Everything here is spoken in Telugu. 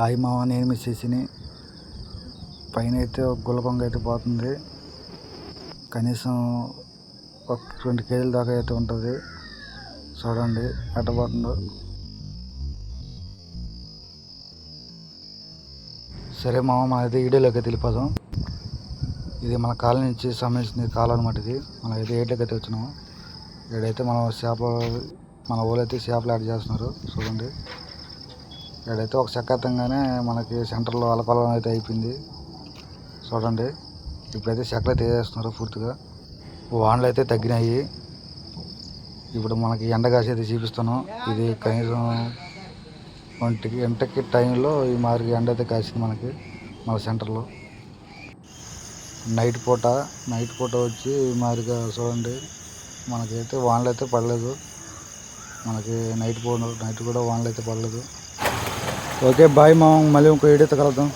హాయ్ మామ నేను మిస్ చేసిని పైన అయితే ఒక గుల్లకొంగ అయితే పోతుంది. కనీసం ఒక రెండు కేజీల దాకా అయితే ఉంటుంది. చూడండి ఎట్ట పోతుందో. సరే మామ మన అయితే వీడియోలోకి వెళ్ళిపోదాం. ఇది మన కాలనీ నుంచి సంబంధించిన కాలం అనమాట ఇది. మనం అయితే ఏట్లోకి అయితే వచ్చినాము. ఇక్కడైతే మనం చేపలు మన ఊళ్ళో అయితే చేపలు యాడ్ చేస్తున్నారు. చూడండి. ఇక్కడైతే ఒక చక్కతంగానే మనకి సెంటర్లో అలకొలం అయితే అయిపోయింది. చూడండి. ఇప్పుడైతే చెక్కలు అయితే వేస్తున్నారు పూర్తిగా. వానలు అయితే తగ్గినాయి. ఇప్పుడు మనకి ఎండ కాసి అయితే చూపిస్తున్నాం ఇది కనీసం ఒంటికి ఎంటకి టైంలో ఈ మాదిరి ఎండ అయితే కాసింది మనకి మన సెంటర్లో. నైట్ పూట నైట్ పూట వచ్చి ఈ మాదిరిగా చూడండి. మనకైతే వానలు అయితే పడలేదు. మనకి నైట్ పూట నైట్ కూడా వానలు అయితే పడలేదు. ఓకే బాయ్ మా మళ్ళీ ఇంకో వీడియోతో కలుద్దాం.